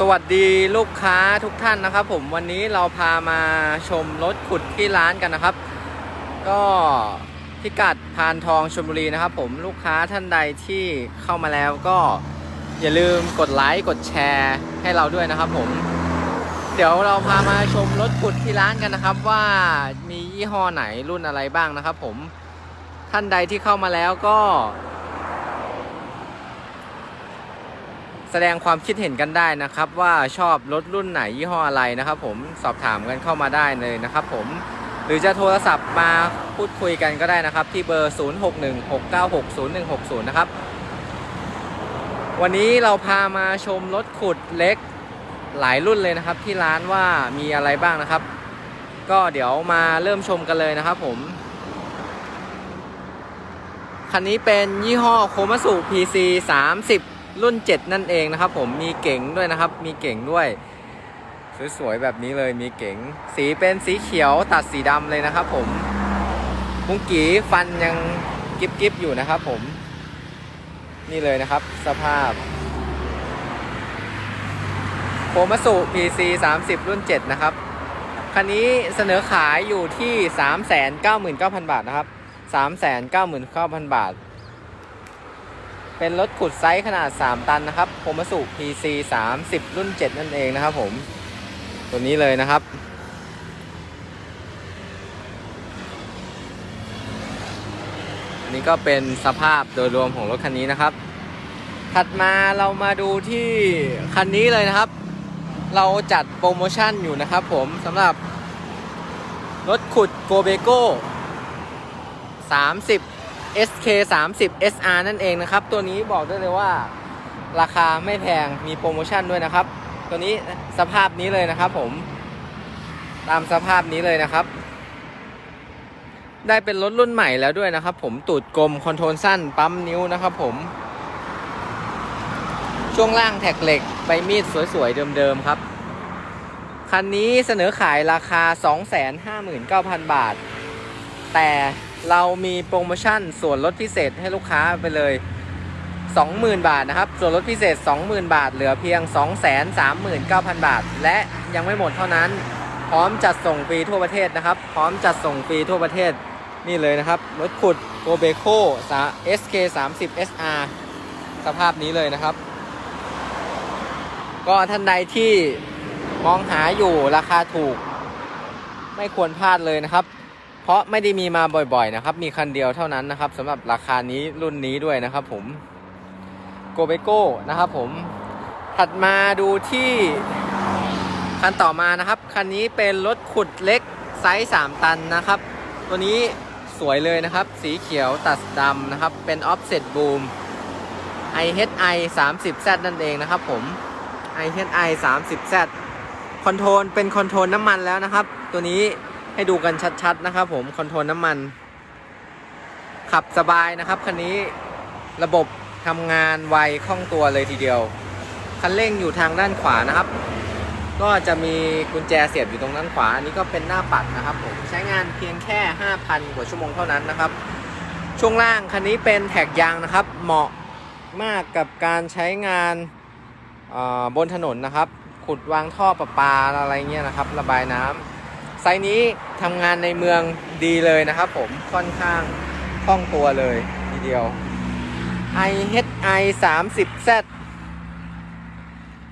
สวัสดีลูกค้าทุกท่านนะครับ ผมวันนี้เราพามาชมรถขุดที่ร้านกันนะครับ ก็พิกัดพานทองชลบุรีนะครับ ผมลูกค้าท่านใดที่เข้ามาแล้วก็อย่าลืมกดไลค์กดแชร์ให้เราด้วยนะครับ ผม เดี๋ยวเราพามาชมรถขุดที่ร้านกันนะครับ ว่ามียี่ห้อไหนรุ่นอะไรบ้างนะครับ ผมท่านใดที่เข้ามาแล้วก็ แสดงความคิดเห็นกันได้นะครับว่าชอบรถรุ่นไหนยี่ห้ออะไรนะครับผมสอบถามกันเข้ามาได้เลยนะครับผมหรือจะโทรศัพท์มาพูดคุยกันก็ได้นะครับ ที่เบอร์ 0616960160 นะครับ วันนี้เราพามาชมรถขุดเล็กหลายรุ่นเลยนะครับ ที่ร้านว่ามีอะไรบ้างนะครับ ก็เดี๋ยวมาเริ่มชมกันเลยนะครับผม คันนี้เป็นยี่ห้อโคมัสุ PC 30 รุ่น 7 นั่นเองนะครับ ผมมีเก๋งด้วยนะครับ มีเก๋งด้วย สวยๆแบบนี้เลยมีเก๋งสีเป็นสีเขียวตัดสีดำเลยนะครับ ผมมุงกีฟันยังกิบกิบๆอยู่นะครับ ผม นี่เลยนะครับ สภาพโคมัสุ PC 30 รุ่น 7 นะครับคันนี้เสนอขายอยู่ที่ 399,000 บาทนะครับ 399,000 บาท เป็นรถขุดไซส์ขนาด 3 ตันนะครับโคมัสุ PC 30 รุ่น 7 นั่นเองนะครับผม ตัวนี้เลยนะครับนนี้ก็เป็นสภาพโดยรวมของรถคันนี้นะครับ ถัดมาเรามาดูที่คันนี้เลยนะครับ เราจัดโปรโมชั่นอยู่นะครับผมสำหรับรถขุดโกเบโก้30 SK 30 SR นั่นเองนะครับ ตัวนี้บอกได้เลยว่าราคาไม่แพงมีโปรโมชั่นด้วยนะครับ ตัวนี้สภาพนี้เลยนะครับผม ตามสภาพนี้เลยนะครับ ได้เป็นรถรุ่นใหม่แล้วด้วยนะครับ ผมตูดกลมคอนโทรลสั้นปั๊มนิ้วนะครับ ผม ช่วงล่างแท็กเหล็กใบมีดสวยๆเดิมๆครับคันนี้เสนอขายราคา 259,000 บาท แต่ เรามีโปรโมชั่นส่วนลดพิเศษให้ลูกค้าไปเลย 20,000 บาทนะครับ ส่วนลดพิเศษ 20,000 บาท เหลือเพียง 239,000 บาท และยังไม่หมดเท่านั้น พร้อมจัดส่งฟรีทั่วประเทศนะครับ พร้อมจัดส่งฟรีทั่วประเทศนี่เลยนะครับ รถขุดโกเบโค SK 30 SR สภาพนี้เลยนะครับ ก็ท่านใดที่มองหาอยู่ราคาถูก ไม่ควรพลาดเลยนะครับ เพราะไม่ได้มีมาบ่อยๆนะครับ มีคันเดียวเท่านั้นนะครับสำหรับราคานี้รุ่นนี้ด้วยนะครับผมโกเบโก้นะครับผมถัดมาดูที่คันต่อมานะครับ คันนี้เป็นรถขุดเล็กไซส์3ตันนะครับ ตัวนี้สวยเลยนะครับ สีเขียวตัดดำนะครับ เป็น offset boom IHI 30Z นั่นเองนะครับผม IHI 30Z คอนโทรลเป็นคอนโทรลน้ำมันแล้วนะครับ ตัวนี้ ให้ดูกันชัดๆนะครับผมคอนโทรลน้ำมัน ขับสบายนะครับคันนี้ระบบทำงานไวคล่องตัวเลยทีเดียว คันเร่งอยู่ทางด้านขวานะครับ ก็จะมีกุญแจเสียบอยู่ตรงด้านขวา อันนี้ก็เป็นหน้าปัดนะครับผมใช้งานเพียงแค่ 5,000 กว่าชั่วโมงเท่านั้นนะครับ ช่วงล่างคันนี้เป็นแท็กยางนะครับ เหมาะมากกับการใช้งานบนถนนนะครับ ขุดวางท่อประปาอะไรเงี้ยนะครับ ระบายน้ำ ซส์นี้ทำงานในเมืองดีเลยนะครับผมค่อนข้างคล่องตัวเลยทีเดียว IHI 30Z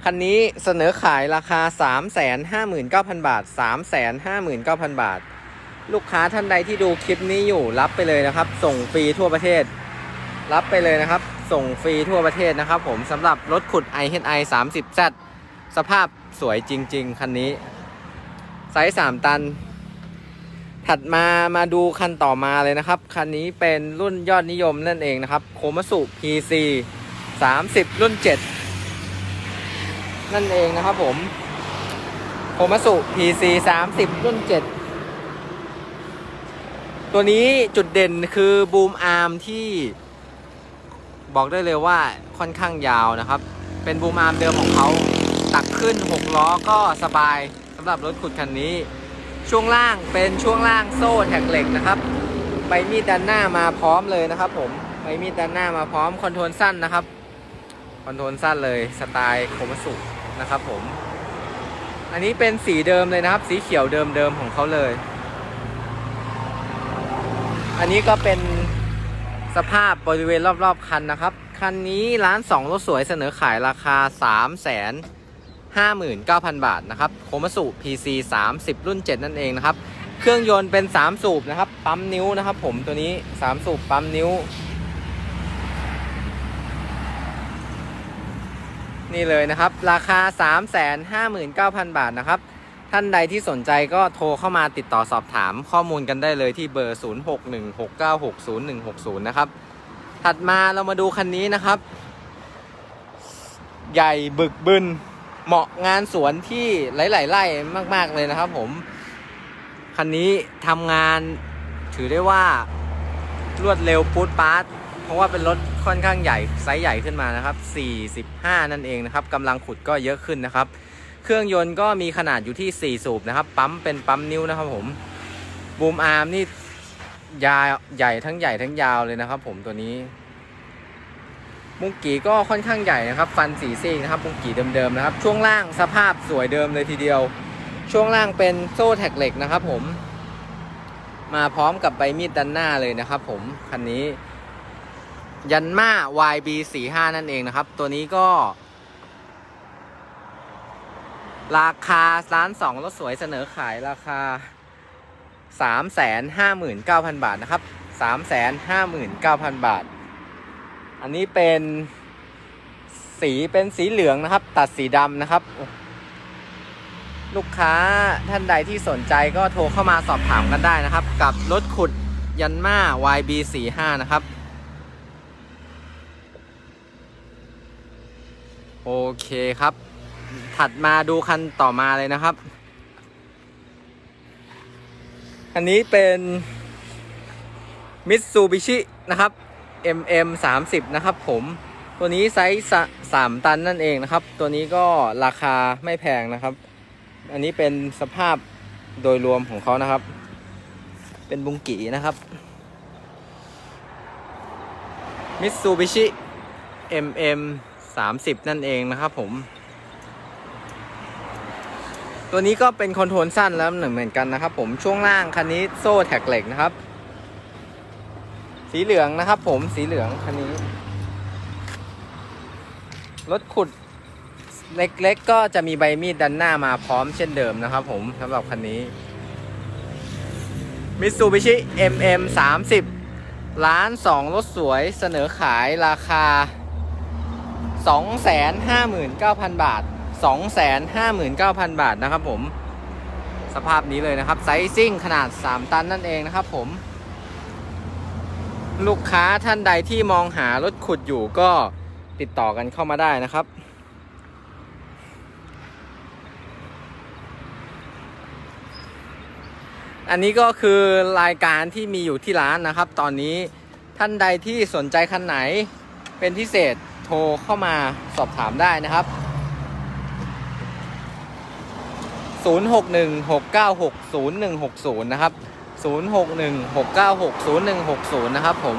คันนี้เสนอขายราคา 359,000 บาท 359,000 บาท ลูกค้าท่านใดที่ดูคลิปนี้อยู่รับไปเลยนะครับ ส่งฟรีทั่วประเทศ รับไปเลยนะครับ ส่งฟรีทั่วประเทศนะครับผมสำหรับรถขุด IHI 30Z สภาพสวยจริง ๆ คันนี้ ไซส์3ตัน ถัดมามาดูคันต่อมาเลยนะครับ คันนี้เป็นรุ่นยอดนิยมนั่นเองนะครับ โคมัสุ PC 30 รุ่น 7 นั่นเองนะครับผม โคมัสุ PC 30 รุ่น 7 ตัวนี้จุดเด่นคือบูมอาร์มที่บอกได้เลยว่าค่อนข้างยาวนะครับ เป็นบูมอาร์มเดิมของเขาตักขึ้น 6 ล้อก็สบาย สำหรับรถขุดคันนี้ ช่วงล่างเป็นช่วงล่างโซ่แท็กเหล็กนะครับใบมีดด้านหน้ามาพร้อมเลยนะครับ ผมใบมีดด้านหน้ามาพร้อมคอนโทรลสั้นนะครับคอนโทรลสั้นเลยสไตล์โคมัสุนะครับ ผม อันนี้เป็นสีเดิมเลยนะครับ สีเขียวเดิมๆของเขาเลย อันนี้ก็เป็นสภาพบริเวณรอบๆคันนะครับ คันนี้ร้านสองรถสวยเสนอขายราคา3 5 9 0 0 0 บาทนะครับโคมัสุ PC 30 รุ่น 7 นั่นเองนะครับ เครื่องยนต์เป็น 3 สูบนะครับ ปั๊มนิ้วนะครับผมตัวนี้ 3 สูบปั๊มนิ้ว นี่เลยนะครับ ราคา 359,000 บาทนะครับ ท่านใดที่สนใจก็โทรเข้ามาติดต่อสอบถามข้อมูลกันได้เลยที่เบอร์ 0616960160 นะครับ ถัดมาเรามาดูคันนี้นะครับ ใหญ่บึกบึน เหมาะงานสวนที่หลายๆไร่มากๆเลยนะครับ ผมคันนี้ทำงานถือได้ว่ารวดเร็วปูดปาร์ตเพราะว่าเป็นรถค่อนข้างใหญ่ไซส์ใหญ่ขึ้นมานะครับ 45 นั่นเองนะครับกำลังขุดก็เยอะขึ้นนะครับ เครื่องยนต์ก็มีขนาดอยู่ที่ 4 สูบนะครับ ปั๊มเป็นปั๊มนิ้วนะครับผมบูมอาร์มนี่ยาวใหญ่ทั้งใหญ่ทั้งยาวเลยนะครับ ผมตัวนี้ มุงกีก็ค่อนข้างใหญ่นะครับ ฟันสีซีกนะครับมุงกีเดิมๆนะครับ ช่วงล่างสภาพสวยเดิมเลยทีเดียว ช่วงล่างเป็นโซ่แท็กเหล็กนะครับ ผม มาพร้อมกับใบมีดด้านหน้าเลยนะครับ ผมคันนี้ ยันมา YB 4 5 นั่นเองนะครับ ตัวนี้ก็ ราคาร้านสองรถสวยเสนอขายราคา 359,000 บาทนะครับ 359,000 บาท อันนี้เป็นสีเป็นสีเหลืองนะครับ ตัดสีดำนะครับ ลูกค้าท่านใดที่สนใจก็โทรเข้ามาสอบถามกันได้นะครับ กับรถขุดยันมา YB 4 5 นะครับ โอเคครับ ถัดมาดูคันต่อมาเลยนะครับ อันนี้เป็น Mitsubishi นะครับ MM 30นะครับผม ตัวนี้ไซส์สามตันนั่นเองนะครับ ตัวนี้ก็ราคาไม่แพงนะครับ อันนี้เป็นสภาพโดยรวมของเขานะครับ เป็นบุงกีนะครับ Mitsubishi MM 30 นั่นเองนะครับผม ตัวนี้ก็เป็นคอนโทรลสั้นแล้วเหมือนกันนะครับผมช่วงล่างคันนี้โซ่แท็กเหล็กนะครับ สีเหลืองนะครับ ผมสีเหลืองคันนี้ รถขุดเล็กๆก็จะมีใบมีดดันหน้ามาพร้อมเช่นเดิมนะครับ ผมสำหรับคันนี้ Mitsubishi MM 30ล้าน2รถสวยเสนอขายราคา 259,000 บาท 259,000 บาทนะครับผม สภาพนี้เลยนะครับ ไซซิ่งขนาด 3 ตันนั่นเองนะครับผม ลูกค้าท่านใดที่มองหารถขุดอยู่ก็ติดต่อกันเข้ามาได้นะครับ อันนี้ก็คือรายการที่มีอยู่ที่ร้านนะครับ ตอนนี้ท่านใดที่สนใจคันไหนเป็นพิเศษโทรเข้ามาสอบถามได้นะครับ 0616960160 นะครับ 0616960160 นะครับผม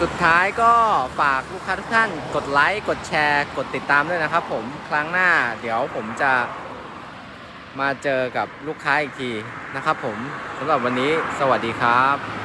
สุดท้ายก็ฝากลูกค้าทุกท่านกดไลค์กดแชร์ กดติดตามด้วยนะครับผมครั้งหน้าเดี๋ยวผมจะมาเจอกับลูกค้าอีกทีนะครับผมสำหรับวันนี้สวัสดีครับ